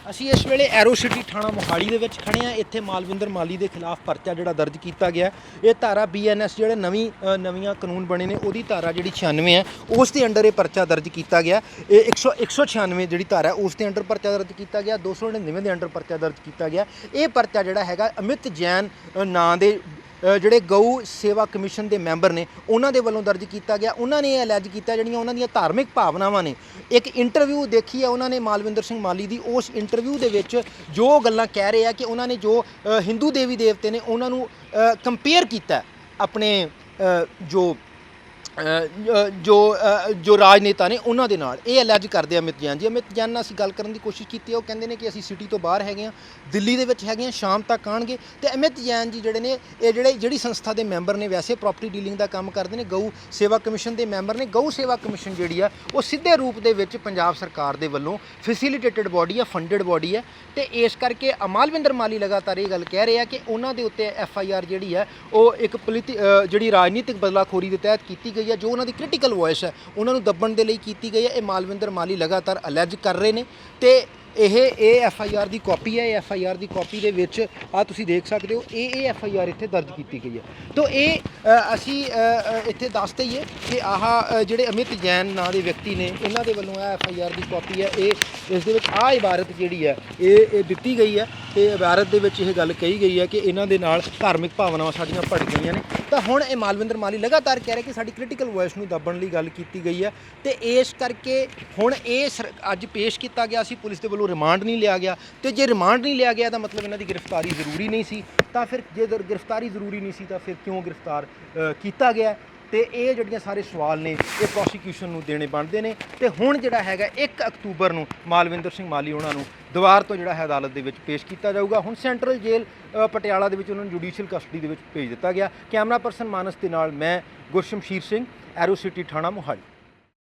ਅਸੀਂ ਇਸ ਵੇਲੇ ਐਰੋ ਸਿਟੀ ਥਾਣਾ ਮੋਹਾਲੀ ਦੇ ਵਿੱਚ ਖੜੇ ਆ ਇੱਥੇ ਮਾਲਵਿੰਦਰ ਮਾਲੀ ਦੇ ਖਿਲਾਫ ਪਰਚਾ ਜਿਹੜਾ ਦਰਜ ਕੀਤਾ ਗਿਆ ਇਹ ਧਾਰਾ ਬੀਐਨਐਸ ਜਿਹੜੇ ਨਵੀਂ ਨਵੀਆਂ ਕਾਨੂੰਨ ਬਣੇ ਨੇ, ਉਹਦੀ ਧਾਰਾ ਜਿਹੜੀ 96 ਹੈ, ਉਸ ਦੇ ਅੰਡਰ ਇਹ ਪਰਚਾ ਦਰਜ ਕੀਤਾ ਗਿਆ ਇਹ 100 196 ਜਿਹੜੀ ਧਾਰਾ ਉਸ ਦੇ ਅੰਡਰ ਪਰਚਾ ਦਰਜ ਕੀਤਾ ਗਿਆ 299 ਦੇ ਅੰਡਰ ਪਰਚਾ ਦਰਜ ਕੀਤਾ ਗਿਆ ਇਹ ਪਰਚਾ ਜਿਹੜਾ ਹੈਗਾ, ਅਮਿਤ ਜੈਨ ਨਾਂ ਦੇ ਜਿਹੜੇ ਗਊ ਸੇਵਾ ਕਮਿਸ਼ਨ ਦੇ ਮੈਂਬਰ ਨੇ, ਉਹਨਾਂ ਦੇ ਵੱਲੋਂ ਦਰਜ ਕੀਤਾ ਗਿਆ। ਉਹਨਾਂ ਨੇ ਇਹ ਅਲੈਜ ਕੀਤਾ ਜਿਹੜੀਆਂ ਉਹਨਾਂ ਦੀਆਂ ਧਾਰਮਿਕ ਭਾਵਨਾਵਾਂ ਨੇ। ਇੱਕ ਇੰਟਰਵਿਊ ਦੇਖੀ ਹੈ ਉਹਨਾਂ ਨੇ ਮਾਲਵਿੰਦਰ ਸਿੰਘ ਮਾਲੀ ਦੀ। ਉਸ ਇੰਟਰਵਿਊ ਦੇ ਵਿੱਚ ਜੋ ਗੱਲਾਂ ਕਹਿ ਰਹੇ ਆ ਕਿ ਉਹਨਾਂ ਨੇ ਜੋ ਹਿੰਦੂ ਦੇਵੀ ਦੇਵਤੇ ਨੇ, ਉਹਨਾਂ ਨੂੰ ਕੰਪੇਅਰ ਕੀਤਾ ਆਪਣੇ ਜੋ ਜੋ ਜੋ ਰਾਜਨੇਤਾ ਨੇ ਉਹਨਾਂ ਦੇ ਨਾਲ ਇਹ ਅਲੈਜ ਕਰਦੇ ਆ ਅਮਿਤ ਜੈਨ ਜੀ। ਅਮਿਤ ਜੈਨ ਨਾਲ ਅਸੀਂ ਗੱਲ ਕਰਨ ਦੀ ਕੋਸ਼ਿਸ਼ ਕੀਤੀ ਹੈ ਉਹ ਕਹਿੰਦੇ ਨੇ ਕਿ ਅਸੀਂ ਸਿਟੀ ਤੋਂ ਬਾਹਰ ਹੈਗੇ ਆ, ਦਿੱਲੀ ਦੇ ਵਿੱਚ ਹੈਗੇ ਆ, ਸ਼ਾਮ ਤੱਕ ਆਣਗੇ ਤੇ ਅਮਿਤ ਜੈਨ ਜੀ ਜਿਹੜੇ ਨੇ, ਇਹ ਜਿਹੜੇ, ਜਿਹੜੀ ਸੰਸਥਾ ਦੇ ਮੈਂਬਰ ਨੇ, ਵੈਸੇ ਪ੍ਰਾਪਰਟੀ ਡੀਲਿੰਗ ਦਾ ਕੰਮ ਕਰਦੇ ਨੇ, ਗਊ ਸੇਵਾ ਕਮਿਸ਼ਨ ਦੇ ਮੈਂਬਰ ਨੇ। ਗਊ ਸੇਵਾ ਕਮਿਸ਼ਨ ਜਿਹੜੀ ਆ, ਉਹ ਸਿੱਧੇ ਰੂਪ ਦੇ ਵਿੱਚ ਪੰਜਾਬ ਸਰਕਾਰ ਦੇ ਵੱਲੋਂ ਫੈਸਿਲਿਟੇਟਡ ਬਾਡੀ ਆ ਫੰਡਡ ਬਾਡੀ ਹੈ ਤੇ ਇਸ ਕਰਕੇ ਅਮਾਲਵਿੰਦਰ ਮਾਲੀ ਲਗਾਤਾਰ ਇਹ ਗੱਲ ਕਹਿ ਰਹੇ ਆ ਕਿ ਉਹਨਾਂ ਦੇ ਉੱਤੇ ਐਫ ਆਈ ਆਰ ਜਿਹੜੀ ਹੈ ਉਹ ਇੱਕ ਪੋਲੀਟੀ ਜਿਹੜੀ ਰਾਜਨੀਤਿਕ ਬਦਲਾਖੋਰੀ ਦੇ ਤਹਿਤ ਕੀਤੀ ਗਈ ਹੈ, ਜੋ ਉਹਨਾਂ ਦੀ ਕ੍ਰਿਟੀਕਲ ਵੌਇਸ ਹੈ, ਉਹਨਾਂ ਨੂੰ ਦੱਬਣ ਦੇ ਲਈ ਕੀਤੀ ਗਈ ਹੈ। ਇਹ ਮਾਲਵਿੰਦਰ ਮਾਲੀ ਲਗਾਤਾਰ ਅਲੈਜ ਕਰ ਰਹੇ ਨੇ ਤੇ ਇਹ ਇਹ ਐਫ ਆਈ ਆਰ ਦੀ ਕਾਪੀ ਹੈ, ਇਹ ਐਫ ਆਈ ਆਰ ਦੀ ਕਾਪੀ ਦੇ ਵਿੱਚ ਆ ਤੁਸੀਂ ਦੇਖ ਸਕਦੇ ਹੋ, ਇਹ ਇਹ ਐਫ ਆਈ ਆਰ ਇੱਥੇ ਦਰਜ ਕੀਤੀ ਗਈ ਹੈ। ਤੋਂ ਇਹ ਅਸੀਂ ਇੱਥੇ ਦੱਸ ਦਈਏ ਕਿ ਆਹ ਜਿਹੜੇ ਅਮਿਤ ਜੈਨ ਨਾਂ ਦੇ ਵਿਅਕਤੀ ਨੇ, ਇਹਨਾਂ ਦੇ ਵੱਲੋਂ ਇਹ ਐਫ ਆਈ ਆਰ ਦੀ ਕਾਪੀ ਹੈ। ਇਹ, ਇਸ ਦੇ ਵਿੱਚ ਆਹ ਇਬਾਰਤ ਜਿਹੜੀ ਹੈ, ਇਹ ਇਹ ਦਿੱਤੀ ਗਈ ਹੈ ਤੇ ਇਬਾਰਤ ਦੇ ਵਿੱਚ ਇਹ ਗੱਲ ਕਹੀ ਗਈ ਹੈ ਕਿ ਇਹਨਾਂ ਦੇ ਨਾਲ ਧਾਰਮਿਕ ਭਾਵਨਾਵਾਂ ਸਾਡੀਆਂ ਭੜ ਗਈਆਂ ਨੇ। ਤਾਂ ਹੁਣ ਇਹ ਮਾਲਵਿੰਦਰ ਮਾਲੀ ਲਗਾਤਾਰ ਕਹਿ ਰਿਹਾ ਕਿ ਸਾਡੀ ਕ੍ਰਿਟੀਕਲ ਵੌਇਸ ਨੂੰ ਦੱਬਣ ਲਈ ਗੱਲ ਕੀਤੀ ਗਈ ਹੈ ਤੇ ਇਸ ਕਰਕੇ ਹੁਣ ਇਹ ਸਰ- ਅੱਜ ਪੇਸ਼ ਕੀਤਾ ਗਿਆ ਸੀ, ਪੁਲਿਸ ਦੇ ਵੱਲੋਂ ਰਿਮਾਂਡ ਨਹੀਂ ਲਿਆ ਗਿਆ। ਤੇ ਜੇ ਰਿਮਾਂਡ ਨਹੀਂ ਲਿਆ ਗਿਆ ਤਾਂ ਮਤਲਬ ਇਹਨਾਂ ਦੀ ਗ੍ਰਿਫਤਾਰੀ ਜ਼ਰੂਰੀ ਨਹੀਂ ਸੀ। ਤਾਂ ਫਿਰ ਜੇ ਗ੍ਰਿਫਤਾਰੀ ਜ਼ਰੂਰੀ ਨਹੀਂ ਸੀ ਤਾਂ ਫਿਰ ਕਿਉਂ ਗ੍ਰਿਫਤਾਰ ਕੀਤਾ ਗਿਆ ਤੇ ਇਹ ਜਿਹੜੀਆਂ ਸਾਰੇ ਸਵਾਲ ਨੇ, ਇਹ ਪ੍ਰੋਸੀਕਿਊਸ਼ਨ ਨੂੰ ਦੇਣੇ ਬਣਦੇ ਨੇ ਤੇ ਹੁਣ ਜਿਹੜਾ ਹੈਗਾ 1 ਅਕਤੂਬਰ ਨੂੰ ਮਾਲਵਿੰਦਰ ਸਿੰਘ ਮਾਲੀ ਉਹਨਾਂ ਨੂੰ ਦੁਬਾਰ ਤੋਂ ਜਿਹੜਾ ਹੈ ਅਦਾਲਤ ਦੇ ਵਿੱਚ ਪੇਸ਼ ਕੀਤਾ ਜਾਊਗਾ। ਹੁਣ ਸੈਂਟਰਲ ਜੇਲ੍ਹ ਪਟਿਆਲਾ ਦੇ ਵਿੱਚ ਉਹਨਾਂ ਨੂੰ ਜੁਡੀਸ਼ੀਅਲ ਕਸਟਡੀ ਦੇ ਵਿੱਚ ਭੇਜ ਦਿੱਤਾ ਗਿਆ। ਕੈਮਰਾ ਪਰਸਨ ਮਾਨਸ ਦੇ ਨਾਲ ਮੈਂ ਗੁਰਸ਼ਮਸ਼ੀਰ ਸਿੰਘ ਐਰੋ ਸਿਟੀ ਥਾਣਾ ਮੋਹਾਲੀ।